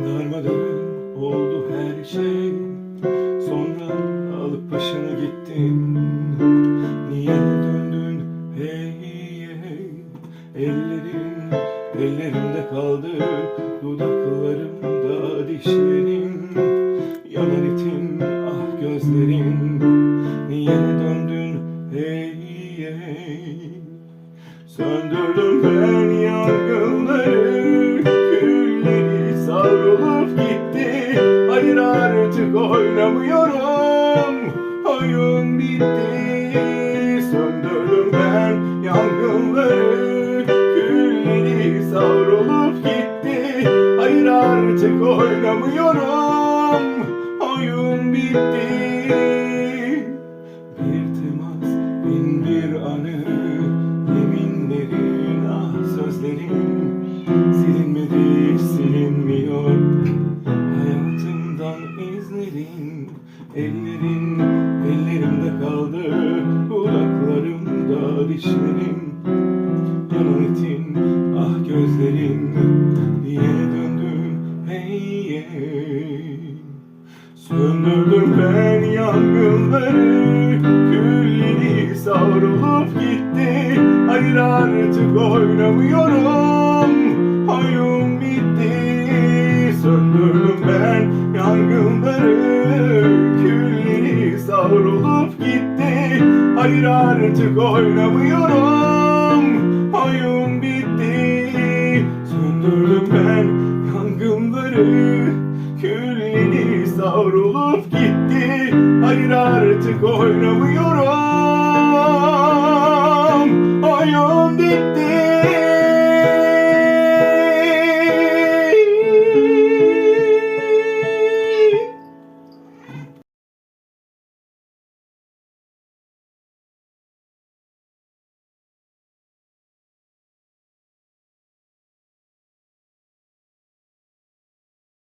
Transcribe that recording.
Darmadağın oldu her şey. Sonra alıp başını gittin. Niye döndün? Hey hey. Ellerin ellerimde kaldı. Dudaklarımda dişlerin. Yanar etin ah gözlerin. Niye döndün? Hey hey. Söndürdüm ben yangınları artık oynamıyorum. Oyun bitti Söndürdüm ben yangınları Külleri savrulup gitti. Hayır artık oynamıyorum. Oyun bitti. Bir temas, bin bir anı Yeminlerin, ah sözlerin Silinmedi, silinmiyor Ellerin, ellerimde kaldı Dudaklarımda dişlerin Yanan etin, ah gözlerin Niye döndün, hey hey. Söndürdüm ben yangınları Külleri savrulup gitti. Hayır artık oynamıyorum Oyun bitti. Söndürdüm Hayır artık oynamıyorum. Oyun bitti. Söndürdüm ben yangınları. Külleri savrulup gitti. Hayır artık oynamıyorum